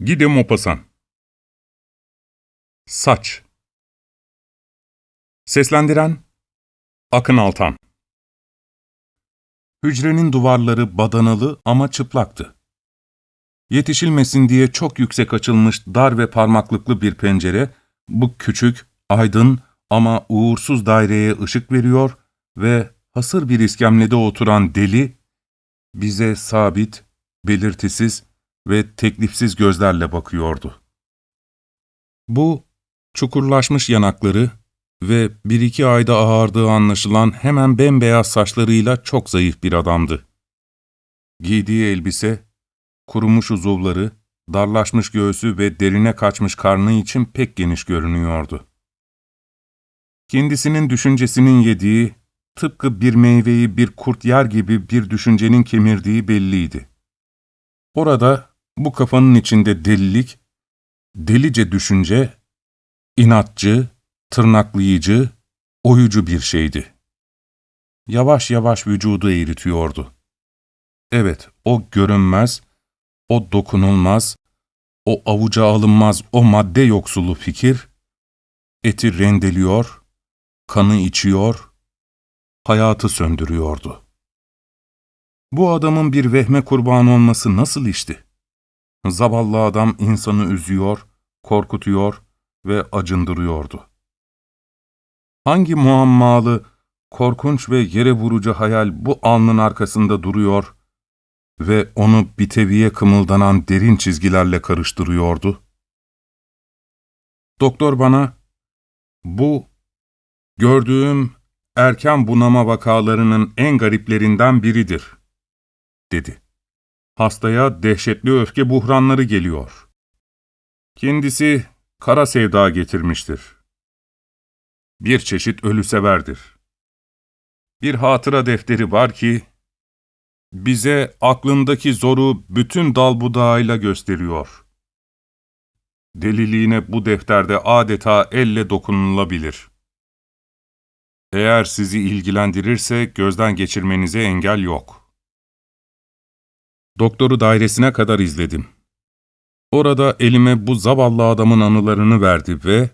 Guy de Maupassant. Saç. Seslendiren Akın Altan. Hücrenin duvarları badanalı ama çıplaktı. Yetişilmesin diye çok yüksek açılmış dar ve parmaklıklı bir pencere, bu küçük, aydın ama uğursuz daireye ışık veriyor ve hasır bir iskemlede oturan deli, bize sabit, belirtisiz ve teklifsiz gözlerle bakıyordu. Bu, çukurlaşmış yanakları ve bir iki ayda ağardığı anlaşılan hemen bembeyaz saçlarıyla çok zayıf bir adamdı. Giydiği elbise, kurumuş uzuvları, darlaşmış göğsü ve derine kaçmış karnı için pek geniş görünüyordu. Kendisinin düşüncesinin yediği, tıpkı bir meyveyi bir kurt yer gibi bir düşüncenin kemirdiği belliydi. Orada, bu kafanın içinde delilik, delice düşünce, inatçı, tırnaklayıcı, oyucu bir şeydi. Yavaş yavaş vücudu eğritiyordu. Evet, o görünmez, o dokunulmaz, o avuca alınmaz o madde yoksulu fikir, eti rendeliyor, kanı içiyor, hayatı söndürüyordu. Bu adamın bir vehme kurban olması nasıl işti? Zavallı adam insanı üzüyor, korkutuyor ve acındırıyordu. Hangi muammalı, korkunç ve yere vurucu hayal bu alnın arkasında duruyor ve onu biteviye kımıldanan derin çizgilerle karıştırıyordu? Doktor bana, bu, gördüğüm erken bunama vakalarının en gariplerinden biridir, dedi. Hastaya dehşetli öfke buhranları geliyor. Kendisi kara sevda getirmiştir. Bir çeşit ölü severdir. Bir hatıra defteri var ki, bize aklındaki zoru bütün dal budağıyla gösteriyor. Deliliğine bu defterde adeta elle dokunulabilir. Eğer sizi ilgilendirirse gözden geçirmenize engel yok. Doktoru dairesine kadar izledim. Orada elime bu zavallı adamın anılarını verdi ve...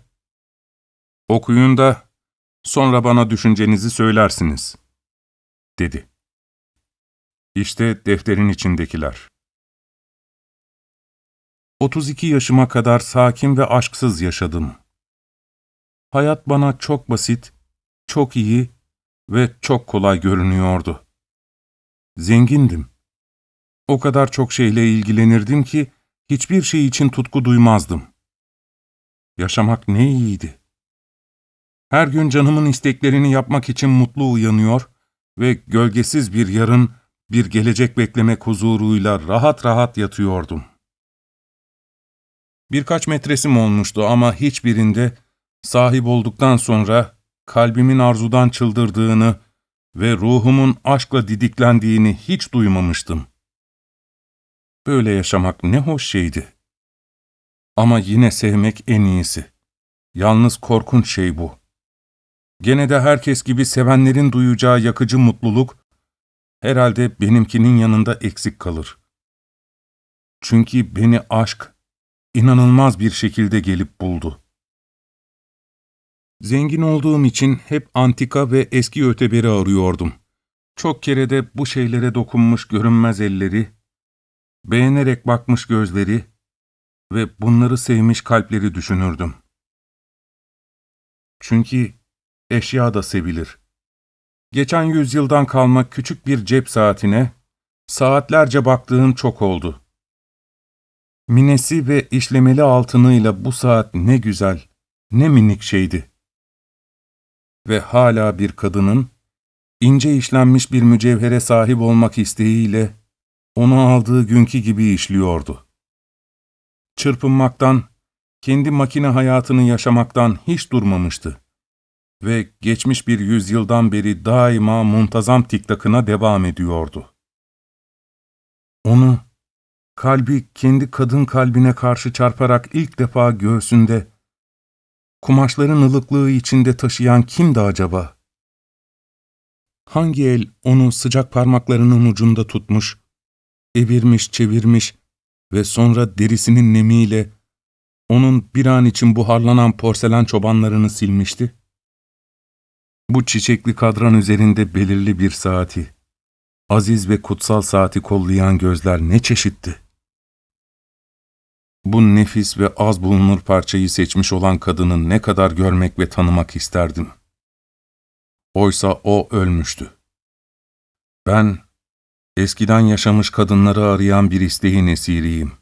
Okuyun da sonra bana düşüncenizi söylersiniz, dedi. İşte defterin içindekiler. 32 yaşıma kadar sakin ve aşksız yaşadım. Hayat bana çok basit, çok iyi ve çok kolay görünüyordu. Zengindim. O kadar çok şeyle ilgilenirdim ki hiçbir şey için tutku duymazdım. Yaşamak ne iyiydi. Her gün canımın isteklerini yapmak için mutlu uyanıyor ve gölgesiz bir yarın, bir gelecek beklemek huzuruyla rahat rahat yatıyordum. Birkaç metresim olmuştu ama hiçbirinde sahip olduktan sonra kalbimin arzudan çıldırdığını ve ruhumun aşkla didiklendiğini hiç duymamıştım. Böyle yaşamak ne hoş şeydi. Ama yine sevmek en iyisi. Yalnız korkunç şey bu. Gene de herkes gibi sevenlerin duyacağı yakıcı mutluluk, herhalde benimkinin yanında eksik kalır. Çünkü beni aşk, inanılmaz bir şekilde gelip buldu. Zengin olduğum için hep antika ve eski öteberi arıyordum. Çok kere de bu şeylere dokunmuş görünmez elleri, beğenerek bakmış gözleri ve bunları sevmiş kalpleri düşünürdüm. Çünkü eşya da sevilir. Geçen yüzyıldan kalma küçük bir cep saatine saatlerce baktığım çok oldu. Minesi ve işlemeli altınıyla bu saat ne güzel, ne minik şeydi. Ve hala bir kadının ince işlenmiş bir mücevhere sahip olmak isteğiyle onu aldığı günkü gibi işliyordu. Çırpınmaktan, kendi makine hayatını yaşamaktan hiç durmamıştı ve geçmiş bir yüzyıldan beri daima muntazam tiktakına devam ediyordu. Onu, kalbi kendi kadın kalbine karşı çarparak ilk defa göğsünde, kumaşların ılıklığı içinde taşıyan kimdi acaba? Hangi el onu sıcak parmaklarının ucunda tutmuş, evirmiş, çevirmiş ve sonra derisinin nemiyle onun bir an için buharlanan porselen çobanlarını silmişti? Bu çiçekli kadran üzerinde belirli bir saati, aziz ve kutsal saati kollayan gözler ne çeşitti? Bu nefis ve az bulunur parçayı seçmiş olan kadını ne kadar görmek ve tanımak isterdim. Oysa o ölmüştü. Ben, eskiden yaşamış kadınları arayan bir isteğin esiriyim.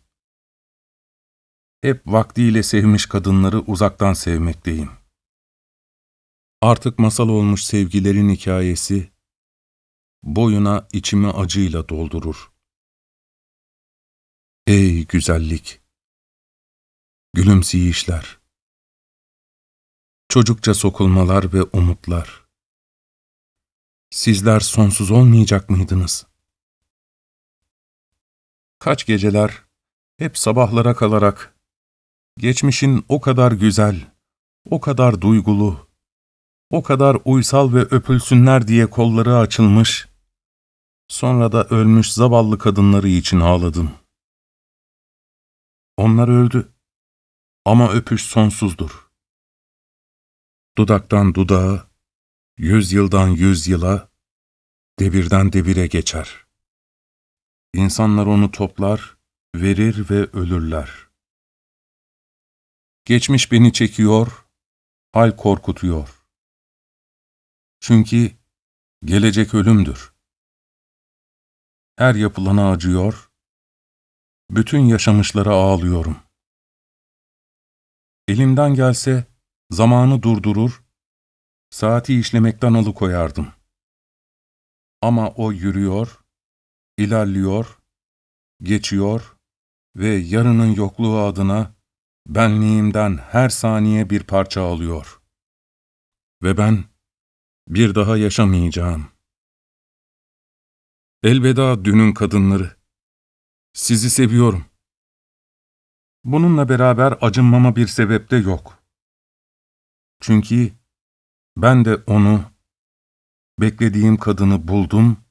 Hep vaktiyle sevmiş kadınları uzaktan sevmekteyim. Artık masal olmuş sevgilerin hikayesi, boyuna içimi acıyla doldurur. Ey güzellik! Gülümseyişler! Çocukça sokulmalar ve umutlar! Sizler sonsuz olmayacak mıydınız? Kaç geceler, hep sabahlara kalarak, geçmişin o kadar güzel, o kadar duygulu, o kadar uysal ve öpülsünler diye kolları açılmış, sonra da ölmüş zavallı kadınları için ağladım. Onlar öldü ama öpüş sonsuzdur. Dudaktan dudağa, yüzyıldan yüzyıla, devirden devire geçer. İnsanlar onu toplar, verir ve ölürler. Geçmiş beni çekiyor, hal korkutuyor. Çünkü gelecek ölümdür. Her yapılana acıyor, bütün yaşamışlara ağlıyorum. Elimden gelse zamanı durdurur, saati işlemekten alıkoyardım. Ama o yürüyor, ilerliyor, geçiyor ve yarının yokluğu adına benliğimden her saniye bir parça alıyor. Ve ben bir daha yaşamayacağım. Elveda dünün kadınları. Sizi seviyorum. Bununla beraber acınmama bir sebep de yok. Çünkü ben de onu, beklediğim kadını buldum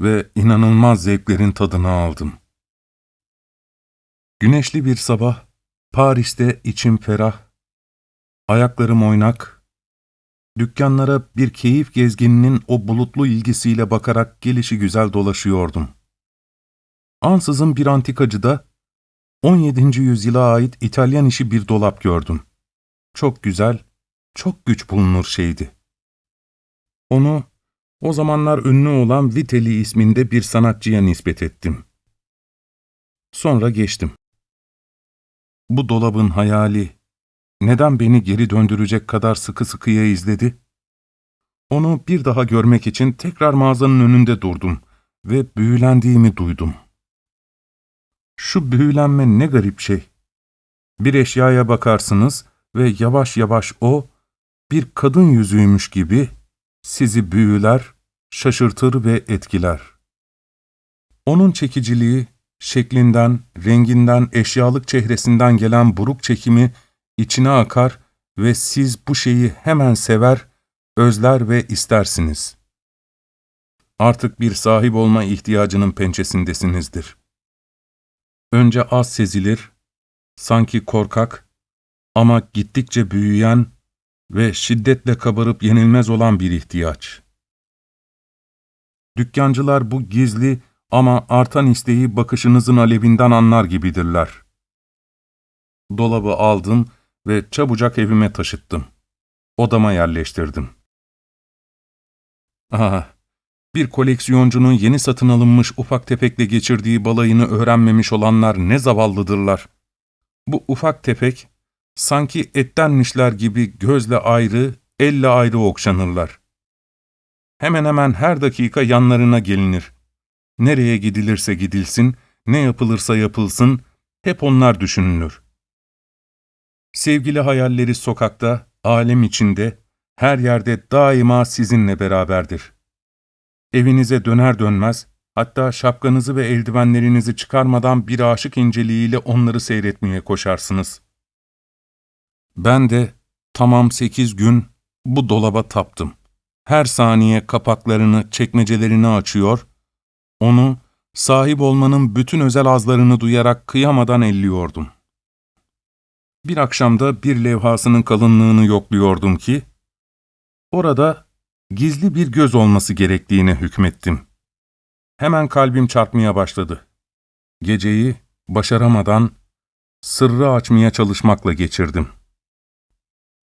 ve inanılmaz zevklerin tadını aldım. Güneşli bir sabah, Paris'te içim ferah, ayaklarım oynak, dükkanlara bir keyif gezgininin o bulutlu ilgisiyle bakarak gelişi güzel dolaşıyordum. Ansızın bir antikacıda 17. yüzyıla ait İtalyan işi bir dolap gördüm. Çok güzel, çok güç bulunur şeydi. Onu o zamanlar ünlü olan Vitelli isminde bir sanatçıya nispet ettim. Sonra geçtim. Bu dolabın hayali neden beni geri döndürecek kadar sıkı sıkıya izledi? Onu bir daha görmek için tekrar mağazanın önünde durdum ve büyülendiğimi duydum. Şu büyülenme ne garip şey. Bir eşyaya bakarsınız ve yavaş yavaş o, bir kadın yüzüymüş gibi sizi büyüler, şaşırtır ve etkiler. Onun çekiciliği, şeklinden, renginden, eşyalık çehresinden gelen buruk çekimi içine akar ve siz bu şeyi hemen sever, özler ve istersiniz. Artık bir sahip olma ihtiyacının pençesindesinizdir. Önce az sezilir, sanki korkak ama gittikçe büyüyen ve şiddetle kabarıp yenilmez olan bir ihtiyaç. Dükkancılar bu gizli ama artan isteği bakışınızın alevinden anlar gibidirler. Dolabı aldım ve çabucak evime taşıttım. Odama yerleştirdim. Ah, bir koleksiyoncunun yeni satın alınmış ufak tefekle geçirdiği balayını öğrenmemiş olanlar ne zavallıdırlar. Bu ufak tefek, sanki ettenmişler gibi gözle ayrı, elle ayrı okşanırlar. Hemen hemen her dakika yanlarına gelinir. Nereye gidilirse gidilsin, ne yapılırsa yapılsın, hep onlar düşünülür. Sevgili hayalleri sokakta, alem içinde, her yerde daima sizinle beraberdir. Evinize döner dönmez, hatta şapkanızı ve eldivenlerinizi çıkarmadan bir aşık inceliğiyle onları seyretmeye koşarsınız. Ben de tamam sekiz gün bu dolaba taptım. Her saniye kapaklarını, çekmecelerini açıyor, onu sahip olmanın bütün özel azlarını duyarak kıyamadan elliyordum. Bir akşamda bir levhasının kalınlığını yokluyordum ki, orada gizli bir göz olması gerektiğine hükmettim. Hemen kalbim çarpmaya başladı. Geceyi başaramadan sırrı açmaya çalışmakla geçirdim.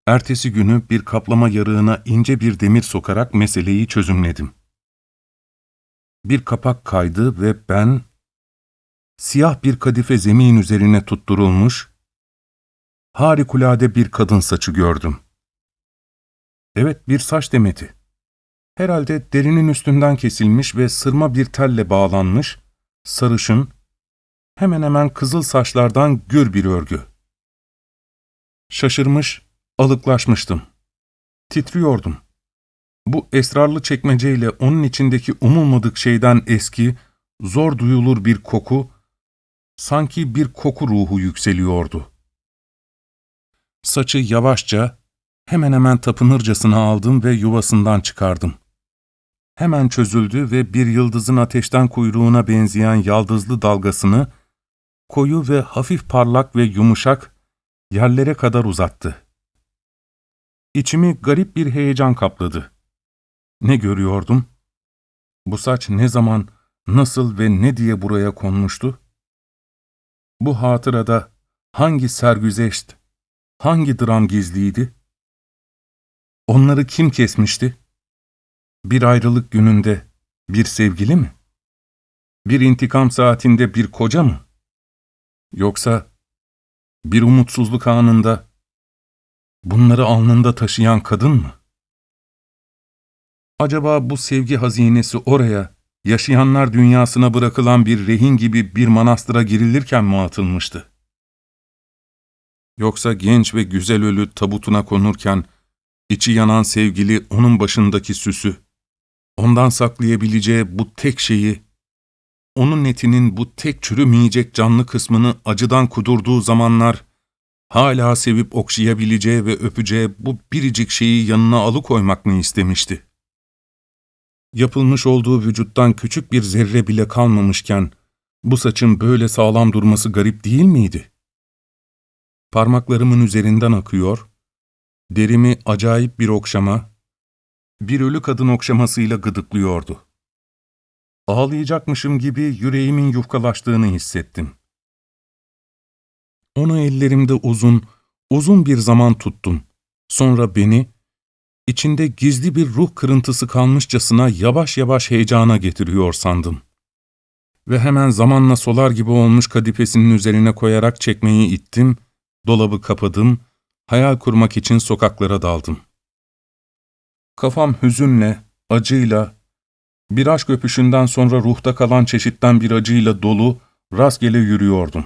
Ertesi günü bir kaplama yarığına ince bir demir sokarak meseleyi çözümledim. Bir kapak kaydı ve ben, siyah bir kadife zemin üzerine tutturulmuş, harikulade bir kadın saçı gördüm. Evet, bir saç demeti. Herhalde derinin üstünden kesilmiş ve sırma bir telle bağlanmış, sarışın, hemen hemen kızıl saçlardan gür bir örgü. Şaşırmış, alıklaşmıştım. Titriyordum. Bu esrarlı çekmeceyle onun içindeki umulmadık şeyden eski, zor duyulur bir koku, sanki bir koku ruhu yükseliyordu. Saçı yavaşça, hemen hemen tapınırcasına aldım ve yuvasından çıkardım. Hemen çözüldü ve bir yıldızın ateşten kuyruğuna benzeyen yaldızlı dalgasını, koyu ve hafif parlak ve yumuşak, yerlere kadar uzattı. İçimi garip bir heyecan kapladı. Ne görüyordum? Bu saç ne zaman, nasıl ve ne diye buraya konmuştu? Bu hatırada hangi sergüzeşt, hangi dram gizliydi? Onları kim kesmişti? Bir ayrılık gününde bir sevgili mi? Bir intikam saatinde bir koca mı? Yoksa bir umutsuzluk anında bunları alnında taşıyan kadın mı? Acaba bu sevgi hazinesi oraya, yaşayanlar dünyasına bırakılan bir rehin gibi bir manastıra girilirken mi atılmıştı? Yoksa genç ve güzel ölü tabutuna konurken, içi yanan sevgili onun başındaki süsü, ondan saklayabileceği bu tek şeyi, onun etinin bu tek çürümeyecek canlı kısmını acıdan kudurduğu zamanlar, hala sevip okşayabileceği ve öpeceği bu biricik şeyi yanına alıkoymak mı istemişti? Yapılmış olduğu vücuttan küçük bir zerre bile kalmamışken, bu saçın böyle sağlam durması garip değil miydi? Parmaklarımın üzerinden akıyor, derimi acayip bir okşama, bir ölü kadın okşamasıyla gıdıklıyordu. Ağlayacakmışım gibi yüreğimin yufkalaştığını hissettim. Onu ellerimde uzun, uzun bir zaman tuttum. Sonra beni, içinde gizli bir ruh kırıntısı kalmışçasına yavaş yavaş heyecana getiriyor sandım. Ve hemen zamanla solar gibi olmuş kadifesinin üzerine koyarak çekmeyi ittim, dolabı kapadım, hayal kurmak için sokaklara daldım. Kafam hüzünle, acıyla, bir aşk öpüşünden sonra ruhta kalan çeşitten bir acıyla dolu, rastgele yürüyordum.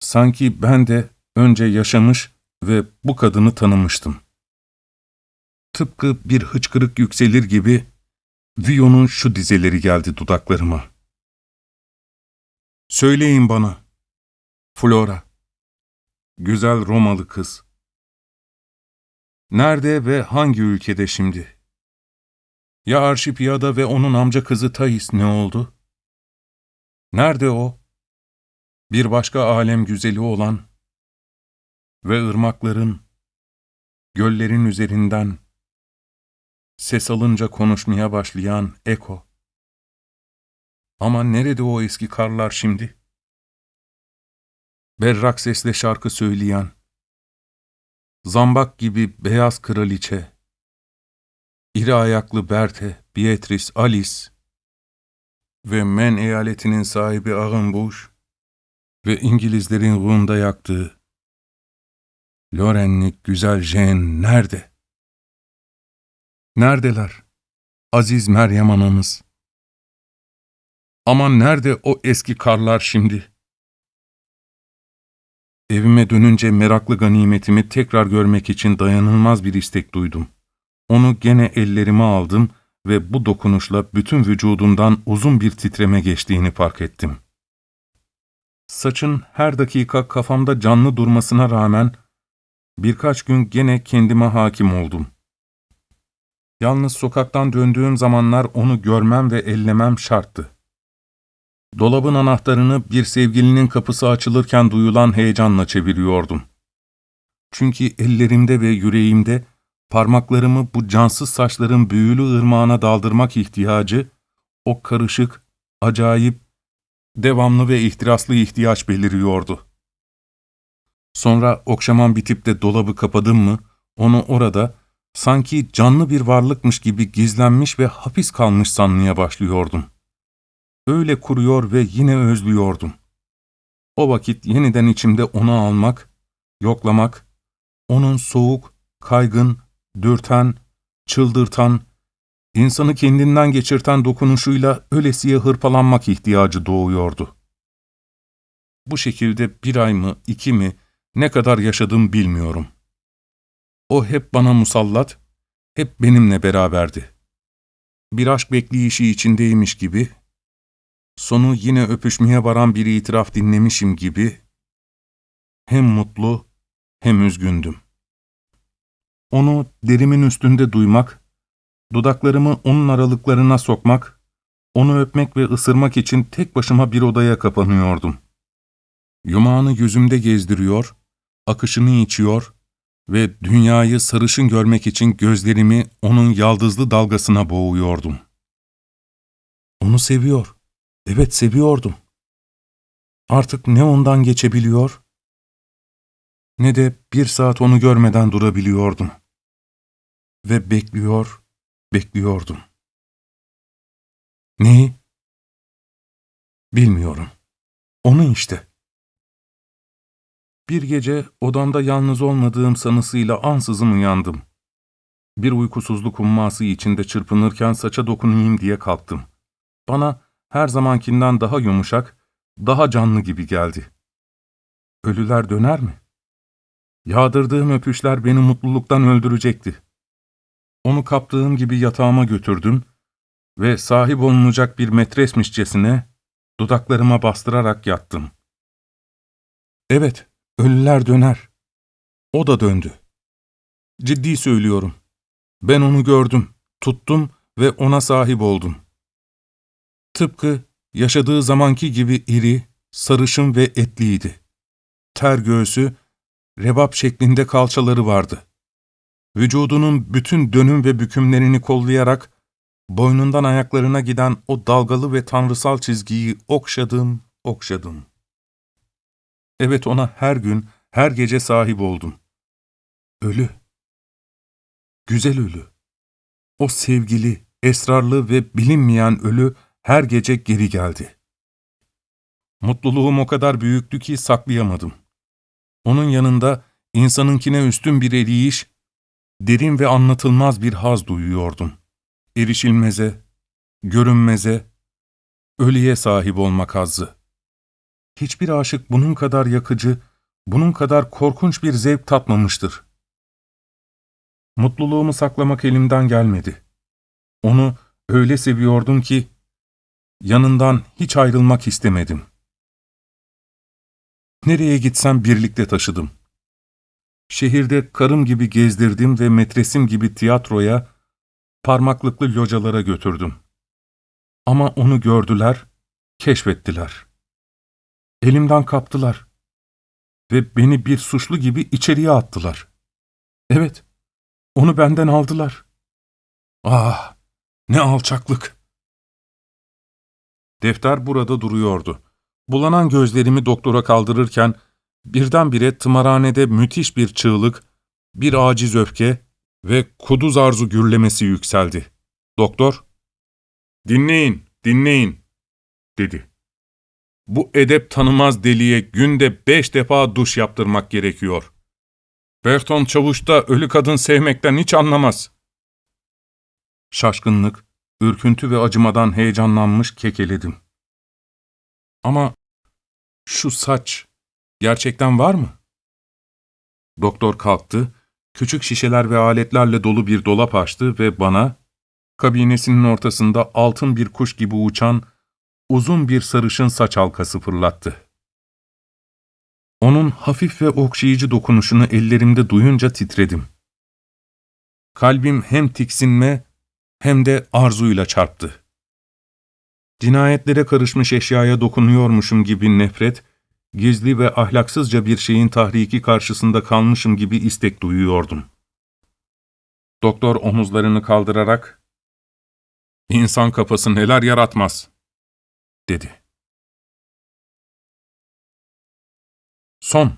Sanki ben de önce yaşamış ve bu kadını tanımıştım. Tıpkı bir hıçkırık yükselir gibi, Vio'nun şu dizeleri geldi dudaklarıma. Söyleyin bana, Flora, güzel Romalı kız. Nerede ve hangi ülkede şimdi? Ya Arşipiyada ve onun amca kızı Thais ne oldu? Nerede o? Bir başka alem güzeli olan ve ırmakların, göllerin üzerinden ses alınca konuşmaya başlayan Eko. Ama nerede o eski karlar şimdi? Berrak sesle şarkı söyleyen, zambak gibi beyaz kraliçe, iri ayaklı Berthe, Beatrice, Alice ve Men eyaletinin sahibi Ağınbuş ve İngilizlerin ruhunda yaktığı Lorenlik güzel Jane nerede? Neredeler? Aziz Meryem anamız. Aman nerede o eski karlar şimdi? Evime dönünce meraklı ganimetimi tekrar görmek için dayanılmaz bir istek duydum. Onu gene ellerime aldım ve bu dokunuşla bütün vücudumdan uzun bir titreme geçtiğini fark ettim. Saçın her dakika kafamda canlı durmasına rağmen birkaç gün gene kendime hakim oldum. Yalnız sokaktan döndüğüm zamanlar onu görmem ve ellemem şarttı. Dolabın anahtarını bir sevgilinin kapısı açılırken duyulan heyecanla çeviriyordum. Çünkü ellerimde ve yüreğimde parmaklarımı bu cansız saçların büyülü ırmağına daldırmak ihtiyacı, o karışık, acayip, devamlı ve ihtiraslı ihtiyaç beliriyordu. Sonra okşamam bitip de dolabı kapadım mı, onu orada, sanki canlı bir varlıkmış gibi gizlenmiş ve hapis kalmış sanmaya başlıyordum. Öyle kuruyor ve yine özlüyordum. O vakit yeniden içimde onu almak, yoklamak, onun soğuk, kaygın, dürten, çıldırtan, insanı kendinden geçirten dokunuşuyla ölesiye hırpalanmak ihtiyacı doğuyordu. Bu şekilde bir ay mı, iki mi, ne kadar yaşadım bilmiyorum. O hep bana musallat, hep benimle beraberdi. Bir aşk bekleyişi içindeymiş gibi, sonu yine öpüşmeye varan bir itiraf dinlemişim gibi, hem mutlu hem üzgündüm. Onu derimin üstünde duymak, dudaklarımı onun aralıklarına sokmak, onu öpmek ve ısırmak için tek başıma bir odaya kapanıyordum. Yumağını yüzümde gezdiriyor, akışını içiyor ve dünyayı sarışın görmek için gözlerimi onun yaldızlı dalgasına boğuyordum. Onu seviyor. Evet seviyordum. Artık ne ondan geçebiliyor, ne de bir saat onu görmeden durabiliyordum. Ve bekliyor, bekliyordum. Neyi? Bilmiyorum. Onu işte. Bir gece odamda yalnız olmadığım sanısıyla ansızın uyandım. Bir uykusuzluk humması içinde çırpınırken saça dokunayım diye kalktım. Bana her zamankinden daha yumuşak, daha canlı gibi geldi. Ölüler döner mi? Yağdırdığım öpüşler beni mutluluktan öldürecekti. Onu kaptığım gibi yatağıma götürdüm ve sahip olunacak bir metresmişçesine dudaklarıma bastırarak yattım. Evet, ölüler döner. O da döndü. Ciddi söylüyorum. Ben onu gördüm, tuttum ve ona sahip oldum. Tıpkı yaşadığı zamanki gibi iri, sarışın ve etliydi. Ter göğsü, rebap şeklinde kalçaları vardı. Vücudunun bütün dönüm ve bükümlerini kollayarak, boynundan ayaklarına giden o dalgalı ve tanrısal çizgiyi okşadım, okşadım. Evet ona her gün, her gece sahip oldum. Ölü. Güzel ölü. O sevgili, esrarlı ve bilinmeyen ölü her gece geri geldi. Mutluluğum o kadar büyüktü ki saklayamadım. Onun yanında insanınkine üstün bir eriyiş, derin ve anlatılmaz bir haz duyuyordum. Erişilmeze, görünmeze, ölüye sahip olmak hazzı. Hiçbir aşık bunun kadar yakıcı, bunun kadar korkunç bir zevk tatmamıştır. Mutluluğumu saklamak elimden gelmedi. Onu öyle seviyordum ki, yanından hiç ayrılmak istemedim. Nereye gitsem birlikte taşıdım. Şehirde karım gibi gezdirdim ve metresim gibi tiyatroya, parmaklıklı localara götürdüm. Ama onu gördüler, keşfettiler. Elimden kaptılar ve beni bir suçlu gibi içeriye attılar. Evet, onu benden aldılar. Ah, ne alçaklık! Defter burada duruyordu. Bulanan gözlerimi doktora kaldırırken, birdenbire tımarhanede müthiş bir çığlık, bir aciz öfke ve kuduz arzu gürlemesi yükseldi. Doktor, ''Dinleyin, dinleyin.'' dedi. ''Bu edep tanımaz deliye günde beş defa duş yaptırmak gerekiyor. Berton Çavuş da ölü kadın sevmekten hiç anlamaz.'' Şaşkınlık, ürküntü ve acımadan heyecanlanmış kekeledim. Ama şu saç gerçekten var mı? Doktor kalktı, küçük şişeler ve aletlerle dolu bir dolap açtı ve bana, kabinesinin ortasında altın bir kuş gibi uçan, uzun bir sarışın saç halkası fırlattı. Onun hafif ve okşayıcı dokunuşunu ellerimde duyunca titredim. Kalbim hem tiksinme hem de arzuyla çarptı. Cinayetlere karışmış eşyaya dokunuyormuşum gibi nefret, gizli ve ahlaksızca bir şeyin tahriki karşısında kalmışım gibi istek duyuyordum. Doktor omuzlarını kaldırarak, ''İnsan kafası neler yaratmaz.'' dedi. Son